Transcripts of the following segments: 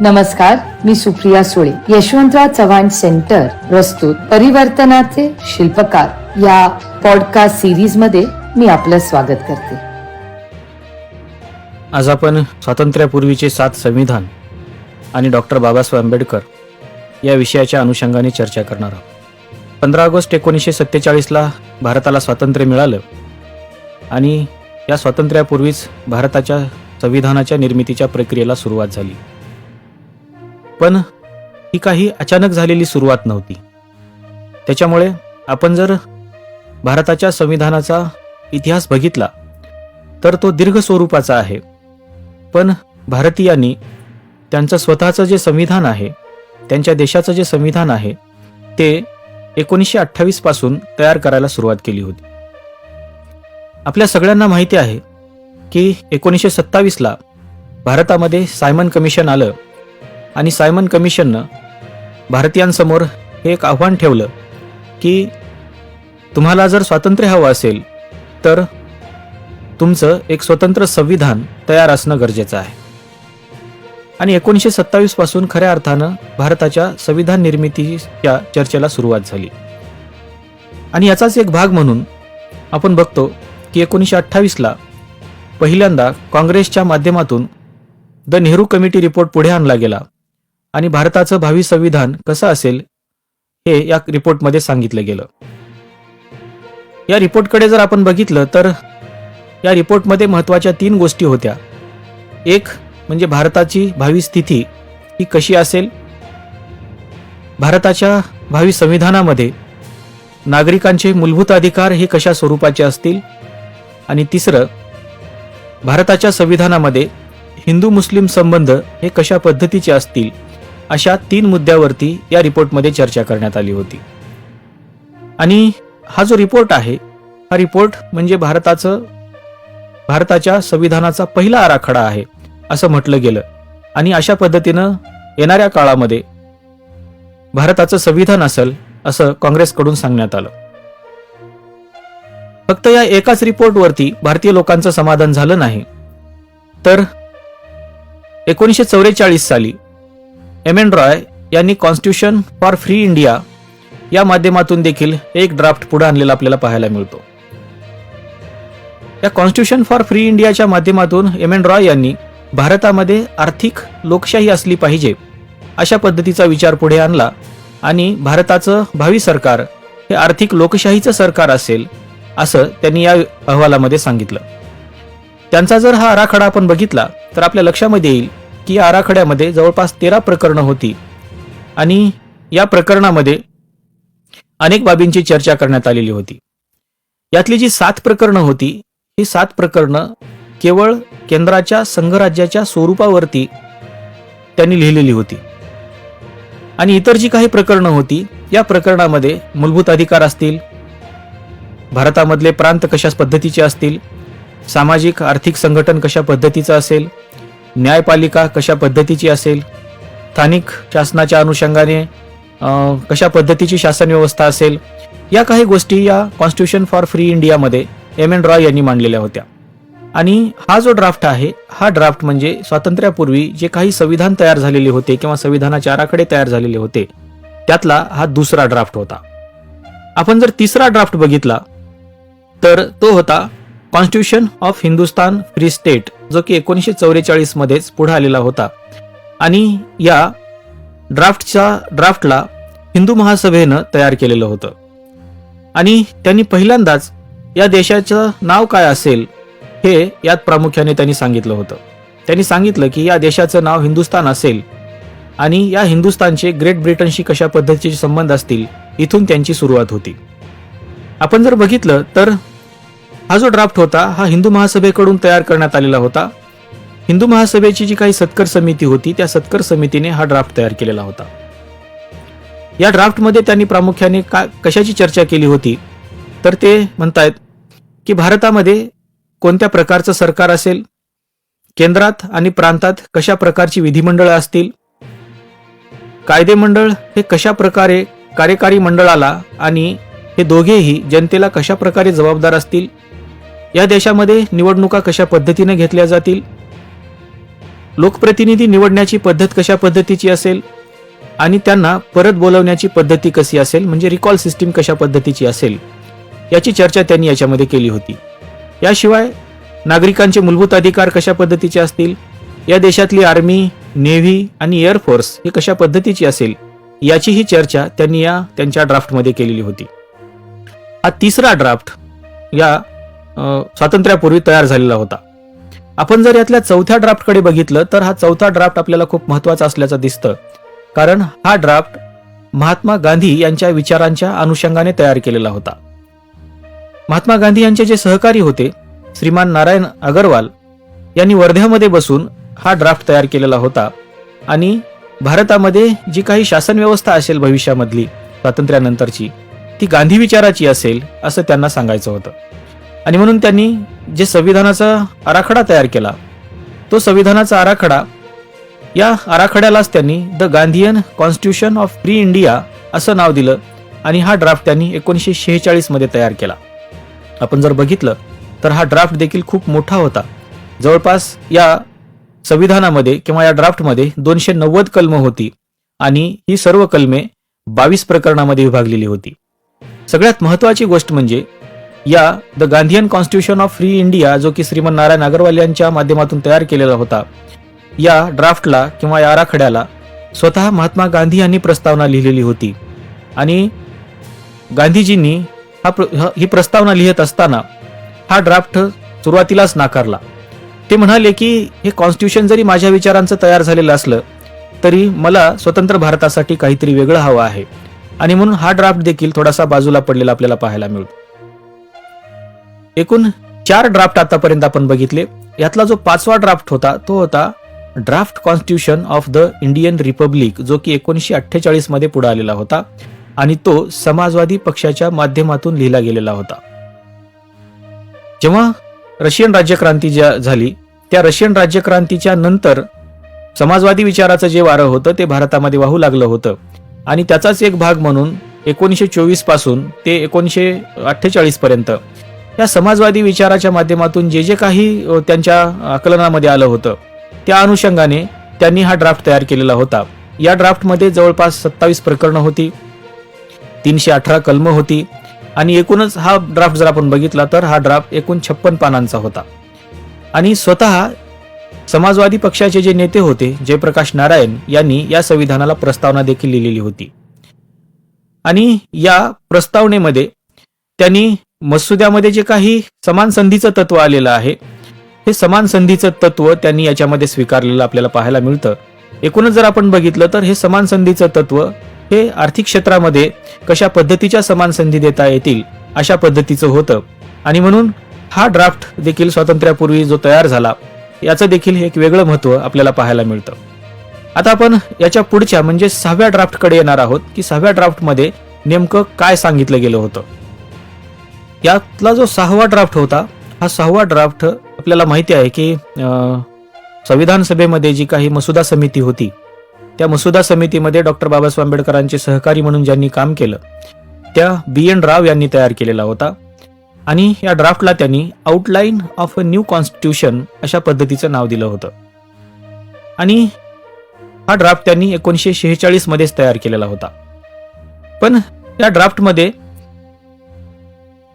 नमस्कार मी सुप्रिया सुळे यशवंतराव चव्हाण सेंटर प्रस्तुत परिवर्तनाचे शिल्पकार. या पॉडकास्ट सिरीजमध्ये मी आपलं स्वागत करते. आज आपण स्वातंत्र्यापूर्वीचे सात संविधान आणि डॉक्टर बाबासाहेब आंबेडकर या विषयाच्या अनुषंगाने चर्चा करणार आहोत. पंधरा ऑगस्ट एकोणीसशे सत्तेचाळीसला भारताला स्वातंत्र्य मिळालं आणि या स्वातंत्र्यापूर्वीच भारताच्या संविधानाच्या निर्मितीच्या प्रक्रियेला सुरुवात झाली. पण ही काही अचानक झालेली सुरुवात नव्हती. त्याच्यामुळे आपण जर भारताच्या संविधानाचा इतिहास बघितला तर तो दीर्घ स्वरूपाचा आहे. पण भारतीयांनी त्यांचं स्वतःचं जे संविधान आहे त्यांच्या देशाचं जे संविधान आहे ते एकोणीसशे अठ्ठावीसपासून तयार करायला सुरुवात केली होती. आपल्या सगळ्यांना माहिती आहे की एकोणीसशे सत्तावीसला भारतामध्ये सायमन कमिशन आलं आणि सायमन कमिशननं भारतीयांसमोर हे एक आव्हान ठेवलं की तुम्हाला जर स्वातंत्र्य हवं असेल तर तुमचं एक स्वतंत्र संविधान तयार असणं गरजेचं आहे. आणि एकोणीसशे सत्तावीसपासून खऱ्या अर्थानं भारताच्या संविधान निर्मितीच्या चर्चेला सुरुवात झाली. आणि याचाच एक भाग म्हणून आपण बघतो की एकोणीसशे अठ्ठावीसला पहिल्यांदा काँग्रेसच्या माध्यमातून द नेहरू कमिटी रिपोर्ट पुढे आणला गेला. आणि भारताचं भावी संविधान कसं असेल हे या रिपोर्टमध्ये सांगितलं गेलं. या रिपोर्टकडे जर आपण बघितलं तर या रिपोर्टमध्ये महत्त्वाच्या तीन गोष्टी होत्या. एक म्हणजे भारताची भावी स्थिती ही कशी असेल? भारताच्या भावी संविधानामध्ये नागरिकांचे मूलभूत अधिकार हे कशा स्वरूपाचे असतील? आणि तिसरं भारताच्या संविधानामध्ये हिंदू मुस्लिम संबंध हे कशा पद्धतीचे असतील? अशा तीन मुद्द्यावरती या रिपोर्टमध्ये चर्चा करण्यात आली होती. आणि हा जो रिपोर्ट आहे हा रिपोर्ट म्हणजे भारताचं भारताच्या संविधानाचा पहिला आराखडा आहे असं म्हटलं गेलं. आणि अशा पद्धतीनं येणाऱ्या काळामध्ये भारताचं संविधान असेल असं काँग्रेसकडून सांगण्यात आलं. फक्त या एकाच रिपोर्टवरती भारतीय लोकांचं समाधान झालं नाही. तर एकोणीसशे चौवेचाळीस साली एम एन रॉय यांनी कॉन्स्टिट्यूशन फॉर फ्री इंडिया या माध्यमातून देखील एक ड्राफ्ट पुढे आणलेला आपल्याला पाहायला मिळतो. या कॉन्स्टिट्यूशन फॉर फ्री इंडियाच्या माध्यमातून एम एन रॉय यांनी भारतामध्ये आर्थिक लोकशाही असली पाहिजे अशा पद्धतीचा विचार पुढे आणला आणि भारताचं भावी सरकार हे आर्थिक लोकशाहीचं सरकार असेल असं त्यांनी या अहवालामध्ये सांगितलं. त्यांचा जर हा आराखडा आपण बघितला तर आपल्या लक्षामध्ये येईल की आराखड्यामध्ये जवळपास तेरा प्रकरणं होती. आणि या प्रकरणामध्ये अनेक बाबींची चर्चा करण्यात आलेली होती. यातली जी सात प्रकरणं होती ही सात प्रकरणं केवळ केंद्राच्या संघराज्याच्या स्वरूपावरती त्यांनी लिहिलेली होती. आणि इतर जी काही प्रकरणं होती या प्रकरणामध्ये मूलभूत अधिकार असतील भारतामधले प्रांत कशा पद्धतीचे असतील सामाजिक आर्थिक संघटन कशा पद्धतीचं असेल न्यायपालिका कशा पद्धतीची असेल? स्थानिक शासनाच्या अनुषंगाने कशा पद्धतीची शासन व्यवस्था असेल? या काही गोष्टी या कॉन्स्टिट्यूशन फॉर फ्री इंडियामध्ये एम एन रॉय यांनी मांडलेल्या होत्या. आणि हा जो ड्राफ्ट आहे हा ड्राफ्ट म्हणजे स्वातंत्र्यापूर्वी जे काही संविधान तयार झालेले होते किंवा संविधानाचे आराखडे तयार झालेले होते त्यातला हा दुसरा ड्राफ्ट होता. आपण जर तिसरा ड्राफ्ट बघितला तर तो होता constitution of Hindustan free state जो की एकोणीसशे चौवेचाळीस मध्येच पुढे आलेला होता. आणि या ड्राफ्टच्या ड्राफ्टला हिंदू महासभेनं तयार केलेलं होतं. आणि त्यांनी पहिल्यांदाच या देशाचं नाव काय असेल हे यात प्रामुख्याने त्यांनी सांगितलं होतं. त्यांनी सांगितलं की या देशाचं नाव हिंदुस्तान असेल आणि या हिंदुस्तानचे ग्रेट ब्रिटनशी कशा पद्धतीचे संबंध असतील इथून त्यांची सुरुवात होती. आपण जर बघितलं तर हा जो ड्राफ्ट होता हा हिंदू महासभेकडून तयार करण्यात आलेला होता. हिंदू महासभेची जी काही सत्कर समिती होती त्या सत्कर समितीने हा ड्राफ्ट तयार केलेला होता. या ड्राफ्टमध्ये त्यांनी प्रामुख्याने का कशाची चर्चा केली होती? तर ते म्हणतायत की भारतामध्ये कोणत्या प्रकारचं सरकार असेल? केंद्रात आणि प्रांतात कशा प्रकारची विधिमंडळं असतील? कायदेमंडळ हे कशा प्रकारे कार्यकारी मंडळाला आणि हे दोघेही जनतेला कशा प्रकारे जबाबदार असतील? या देशामध्ये निवडणुका कशा पद्धतीने घेतल्या जातील? लोकप्रतिनिधी निवडण्याची पद्धत कशा पद्धतीची असेल? आणि त्यांना परत बोलवण्याची पद्धती कशी असेल? म्हणजे रिकॉल सिस्टीम कशा पद्धतीची असेल? याची चर्चा त्यांनी याच्यामध्ये केली होती. याशिवाय नागरिकांचे मूलभूत अधिकार कशा पद्धतीचे असतील? या देशातली आर्मी नेव्ही आणि एअरफोर्स ही कशा पद्धतीची असेल? याचीही चर्चा त्यांनी या त्यांच्या ड्राफ्टमध्ये केलेली होती. हा तिसरा ड्राफ्ट या स्वातंत्र्यापूर्वी तयार झालेला होता. आपण जर यातल्या चौथ्या ड्राफ्टकडे बघितलं तर हा चौथा ड्राफ्ट आपल्याला खूप महत्त्वाचा असल्याचं दिसतं. कारण हा ड्राफ्ट महात्मा गांधी यांच्या विचारांच्या अनुषंगाने तयार केलेला होता. महात्मा गांधी यांचे जे सहकारी होते श्रीमान नारायण अगरवाल यांनी वर्ध्यामध्ये बसून हा ड्राफ्ट तयार केलेला होता आणि भारतामध्ये जी काही शासन व्यवस्था असेल भविष्यामधली स्वातंत्र्यानंतरची ती गांधी विचाराची असेल असं त्यांना सांगायचं होतं. आणि म्हणून त्यांनी जे संविधानाचा आराखडा तयार केला तो संविधानाचा आराखडा या आराखड्यालाच त्यांनी the Gandhian constitution of free India असं नाव दिलं आणि हा ड्राफ्ट त्यांनी एकोणीसशे शेहेचाळीसमध्ये तयार केला. आपण जर बघितलं तर हा ड्राफ्ट देखील खूप मोठा होता. जवळपास या संविधानामध्ये किंवा या ड्राफ्टमध्ये दोनशे नव्वद कलम होती आणि ही सर्व कलमे बावीस प्रकरणामध्ये विभागलेली होती. सगळ्यात महत्वाची गोष्ट म्हणजे या the Gandhian constitution of free India जो की श्रीमन नारायण अगरवाल यांच्या माध्यमातून तयार केलेला होता या ड्राफ्टला किंवा या आराखड्याला स्वतः महात्मा गांधी यांनी प्रस्तावना लिहिलेली होती. आणि गांधीजींनी हा प्र- ह- ही प्रस्तावना लिहित असताना हा ड्राफ्ट सुरुवातीलाच नाकारला. ते म्हणाले की हे कॉन्स्टिट्यूशन जरी माझ्या विचारांचं तयार झालेलं असलं तरी मला स्वतंत्र भारतासाठी काहीतरी वेगळं हवं आहे. आणि म्हणून हा ड्राफ्ट देखील थोडासा बाजूला पडलेला आपल्याला पाहायला मिळतो. एकूण चार ड्राफ्ट आतापर्यंत आपण बघितले. यातला जो पाचवा ड्राफ्ट होता तो होता draft constitution of the Indian republic जो की एकोणीसशे अठ्ठेचाळीसमध्ये पुढे आलेला होता आणि तो समाजवादी पक्षाच्या माध्यमातून लिहिला गेलेला होता. जेव्हा रशियन राज्यक्रांती ज्या झाली त्या रशियन राज्यक्रांतीच्या नंतर समाजवादी विचाराचं जे वारं होतं ते भारतामध्ये वाहू लागलं होतं. आणि त्याचाच एक भाग म्हणून एकोणीसशे चोवीसपासून ते एकोणीसशे अठ्ठेचाळीस पर्यंत या समाजवादी विचाराच्या माध्यमातून जे जे काही त्यांच्या आकलनामध्ये आलं होतं त्या अनुषंगाने त्यांनी हा ड्राफ्ट तयार केलेला होता. या ड्राफ्टमध्ये जवळपास सत्तावीस प्रकरणं होती तीनशे अठरा कलमं होती आणि एकूणच हा ड्राफ्ट जर आपण बघितला तर हा ड्राफ्ट एकूण छप्पन पानांचा होता. आणि स्वतः समाजवादी पक्षाचे जे नेते होते जयप्रकाश नारायण यांनी या संविधानाला प्रस्तावना देखील लिहिलेली होती. आणि या प्रस्तावनेमध्ये त्यांनी मसुद्यामध्ये जे काही समान संधीचं तत्व आलेलं आहे हे समान संधीचं तत्व त्यांनी याच्यामध्ये स्वीकारलेलं आपल्याला पाहायला मिळतं. एकूणच जर आपण बघितलं तर हे समान संधीचं तत्व हे आर्थिक क्षेत्रामध्ये कशा पद्धतीच्या समान संधी देता येतील अशा पद्धतीचं होतं. आणि म्हणून हा ड्राफ्ट देखील स्वातंत्र्यापूर्वी जो तयार झाला याचं देखील एक वेगळं महत्त्व आपल्याला पाहायला मिळतं. आता आपण याच्या पुढच्या म्हणजे सहाव्या ड्राफ्टकडे येणार आहोत की सहाव्या ड्राफ्टमध्ये नेमकं काय सांगितलं गेलं होतं. यातला जो सहावा ड्राफ्ट होता हा सहावा ड्राफ्ट आपल्याला माहिती आहे की संविधान सभेमध्ये जी काही मसुदा समिती होती त्या मसुदा समितीमध्ये डॉक्टर बाबासाहेब आंबेडकरांचे सहकारी म्हणून ज्यांनी काम केलं त्या बी एन राव यांनी तयार केलेला होता. आणि या ड्राफ्टला त्यांनी outline of a new constitution अशा पद्धतीचं नाव दिलं होतं. आणि हा ड्राफ्ट त्यांनी एकोणीसशे शेहेचाळीस मध्येच तयार केलेला होता. पण या ड्राफ्टमध्ये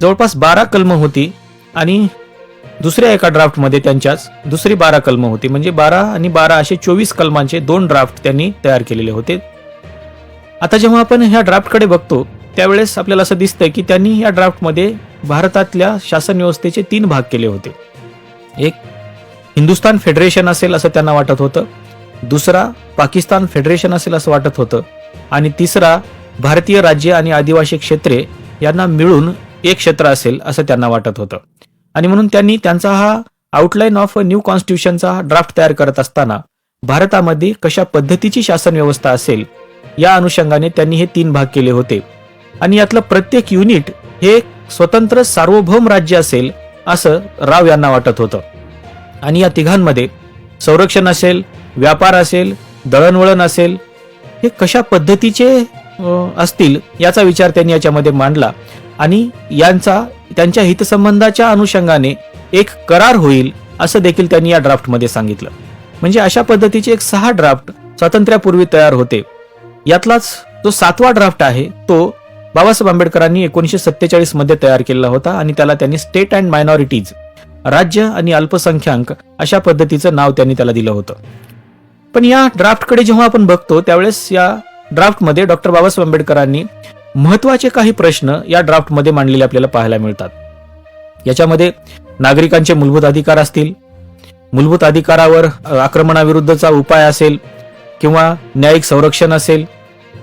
जवळपास बारा कलम होती आणि दुसऱ्या एका ड्राफ्टमध्ये त्यांच्याच दुसरी बारा कलम होती. म्हणजे बारा आणि बारा असे चोवीस कलमांचे दोन ड्राफ्ट त्यांनी तयार केलेले होते. आता जेव्हा आपण ह्या ड्राफ्टकडे बघतो त्यावेळेस आपल्याला असं दिसतं की त्यांनी या ड्राफ्टमध्ये भारतातल्या शासन व्यवस्थेचे तीन भाग केले होते. एक हिंदुस्थान फेडरेशन असेल असं त्यांना वाटत होतं. दुसरा पाकिस्तान फेडरेशन असेल असं वाटत होतं. आणि तिसरा भारतीय राज्य आणि आदिवासी क्षेत्रे यांना मिळून एक क्षेत्र असेल असं त्यांना वाटत होतं. आणि म्हणून त्यांनी त्यांचा हा आउटलाईन ऑफ न्यू कॉन्स्टिट्यूशनचा ड्राफ्ट तयार करत असताना भारतामध्ये कशा पद्धतीची शासन व्यवस्था असेल या अनुषंगाने त्यांनी हे तीन भाग केले होते. आणि यातलं प्रत्येक युनिट हे स्वतंत्र सार्वभौम राज्य असेल असं राव यांना वाटत होतं. आणि या तिघांमध्ये संरक्षण असेल व्यापार असेल दळणवळण असेल हे कशा पद्धतीचे असतील याचा विचार त्यांनी याच्यामध्ये मांडला. आणि यांचा त्यांच्या हितसंबंधाच्या अनुषंगाने एक करार होईल असं देखील त्यांनी या ड्राफ्टमध्ये सांगितलं. म्हणजे अशा पद्धतीचे एक सहा ड्राफ्ट स्वातंत्र्यापूर्वी तयार होते. यातलाच जो सातवा ड्राफ्ट आहे तो बाबासाहेब आंबेडकरांनी एकोणीशे सत्तेचाळीसमध्ये तयार केलेला होता आणि त्याला त्यांनी स्टेट अँड मायनॉरिटीज राज्य आणि अल्पसंख्याक अशा पद्धतीचं नाव त्यांनी त्याला दिलं होतं. पण या ड्राफ्टकडे जेव्हा आपण बघतो त्यावेळेस या ड्राफ्टमध्ये डॉक्टर बाबासाहेब आंबेडकरांनी महत्त्वाचे काही प्रश्न या ड्राफ्टमध्ये मांडलेले आपल्याला पाहायला मिळतात. याच्यामध्ये नागरिकांचे मूलभूत अधिकार असतील मूलभूत अधिकारावर आक्रमणाविरुद्धचा उपाय असेल किंवा न्यायिक संरक्षण असेल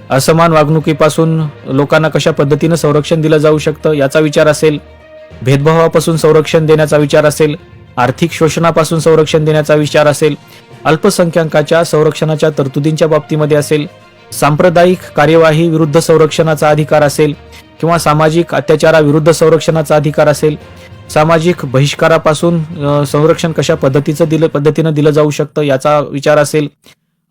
असमान वागणुकीपासून लोकांना कशा पद्धतीनं संरक्षण दिलं जाऊ शकतं याचा विचार असेल भेदभावापासून संरक्षण देण्याचा विचार असेल आर्थिक शोषणापासून संरक्षण देण्याचा विचार असेल अल्पसंख्याकाच्या संरक्षणाच्या तरतुदींच्या बाबतीमध्ये असेल सांप्रदायिक कार्यवाही विरुद्ध संरक्षणाचा अधिकार असेल किंवा सामाजिक अत्याचाराविरुद्ध संरक्षणाचा अधिकार असेल सामाजिक बहिष्कारापासून संरक्षण कशा पद्धतीचं दिलं पद्धतीनं दिलं जाऊ शकतं याचा विचार असेल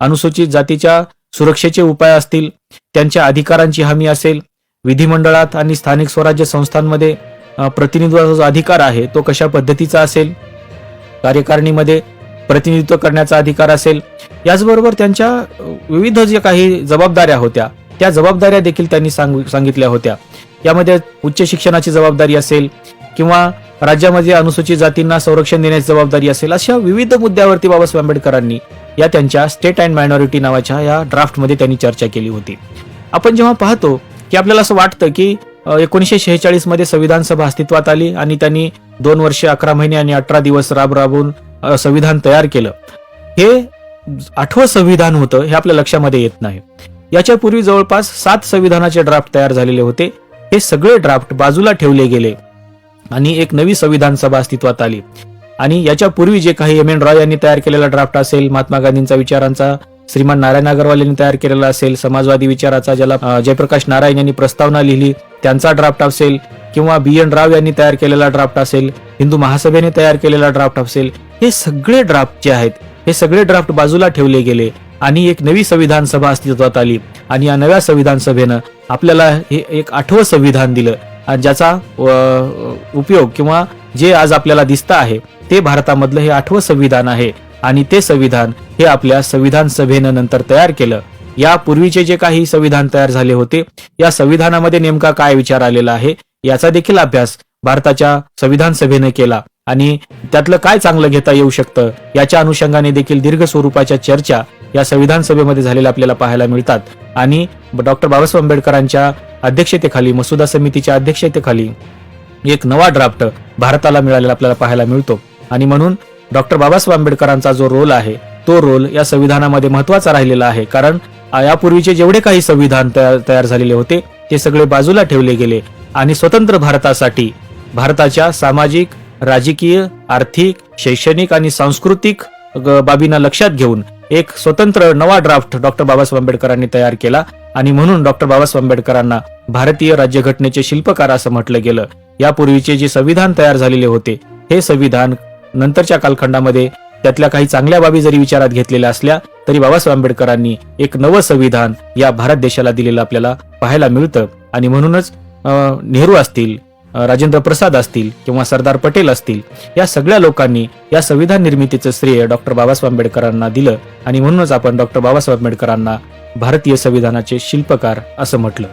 अनुसूचित जातीच्या सुरक्षेचे उपाय असतील त्यांच्या अधिकारांची हमी असेल विधिमंडळात आणि स्थानिक स्वराज्य संस्थांमध्ये प्रतिनिधित्वाचा जो अधिकार आहे तो कशा पद्धतीचा असेल कार्यकारिणीमध्ये प्रतिनिधित्व करण्याचा अधिकार असेल. याचबरोबर त्यांच्या विविध जे काही जबाबदाऱ्या होत्या त्या जबाबदाऱ्या देखील त्यांनी सांग सांगितल्या होत्या. यामध्ये उच्च शिक्षणाची जबाबदारी असेल किंवा राज्यामध्ये अनुसूचित जातींना संरक्षण देण्याची जबाबदारी असेल अशा विविध मुद्द्यावरती बाबासाहेब आंबेडकरांनी या त्यांच्या स्टेट अँड मायनॉरिटी नावाच्या या ड्राफ्टमध्ये त्यांनी चर्चा केली होती. आपण जेव्हा पाहतो की आपल्याला असं वाटतं की एकोणीसशे शेहेचाळीसमध्ये संविधान सभा अस्तित्वात आली आणि त्यांनी दोन वर्षे अकरा महिने आणि अठरा दिवस राब राबून संविधान तयार केलं. हे आठवं संविधान होतं हे आपल्या लक्षामध्ये येत नाही. याच्यापूर्वी जवळपास सात संविधानाचे ड्राफ्ट तयार झालेले होते. हे सगळे ड्राफ्ट बाजूला ठेवले गेले आणि एक नवी संविधान सभा अस्तित्वात आली. आणि याच्यापूर्वी जे काही एम एन रॉय यांनी तयार केलेला ड्राफ्ट असेल महात्मा गांधींचा विचारांचा श्रीमान नारायण अग्रवाल यांनी तयार केलेला असेल समाजवादी विचाराचा ज्याला जयप्रकाश नारायण यांनी प्रस्तावना लिहिली त्यांचा ड्राफ्ट असेल किंवा बी एन राव यांनी तयार केलेला ड्राफ्ट असेल हिंदू महासभेने तयार केलेला ड्राफ्ट असेल हे सगळे ड्राफ्ट जे आहेत हे सगळे ड्राफ्ट बाजूला ठेवले गेले आणि एक नवी संविधान सभा अस्तित्वात आली. आणि या नव्या संविधान सभेनं आपल्याला हे एक आठवं संविधान दिलं. ज्याचा उपयोग किंवा जे आज आपल्याला दिसतं आहे ते भारतामधलं हे आठवं संविधान आहे. आणि ते संविधान हे आपल्या संविधान सभेनं नंतर तयार केलं. यापूर्वीचे जे काही संविधान तयार झाले होते या संविधानामध्ये नेमका काय विचार आलेला आहे याचा देखील अभ्यास भारताच्या संविधान सभेने केला. आणि त्यातलं काय चांगलं घेता येऊ शकतं याच्या अनुषंगाने देखील दीर्घ स्वरूपाच्या चर्चा या संविधान सभेमध्ये झालेल्या आपल्याला पाहायला मिळतात. आणि डॉक्टर बाबासाहेब आंबेडकरांच्या अध्यक्षतेखाली मसुदा समितीच्या अध्यक्षतेखाली एक नवा ड्राफ्ट भारताला मिळालेला आपल्याला पाहायला मिळतो. आणि म्हणून डॉक्टर बाबासाहेब आंबेडकरांचा जो रोल आहे तो रोल या संविधानामध्ये महत्त्वाचा राहिलेला आहे. कारण यापूर्वीचे जेवढे काही संविधान तयार झालेले होते ते सगळे बाजूला ठेवले गेले. आणि स्वतंत्र भारतासाठी भारताच्या सामाजिक राजकीय आर्थिक शैक्षणिक आणि सांस्कृतिक बाबींना लक्षात घेऊन एक स्वतंत्र नवा ड्राफ्ट डॉक्टर बाबासाहेब आंबेडकरांनी तयार केला आणि म्हणून डॉक्टर बाबासाहेब आंबेडकरांना भारतीय राज्यघटनेचे शिल्पकार असं म्हटलं गेलं. यापूर्वीचे जे संविधान तयार झालेले होते हे संविधान नंतरच्या कालखंडामध्ये त्यातल्या काही चांगल्या बाबी जरी विचारात घेतलेल्या असल्या तरी बाबासाहेब आंबेडकरांनी एक नवं संविधान या भारत देशाला दिलेलं आपल्याला पाहायला मिळतं आणि म्हणूनच नेहरू असतील राजेंद्र प्रसाद असतील किंवा सरदार पटेल असतील या सगळ्या लोकांनी या संविधान निर्मितीचं श्रेय डॉक्टर बाबासाहेब आंबेडकरांना दिलं आणि म्हणूनच आपण डॉक्टर बाबासाहेब आंबेडकरांना भारतीय संविधानाचे शिल्पकार असं म्हटलं.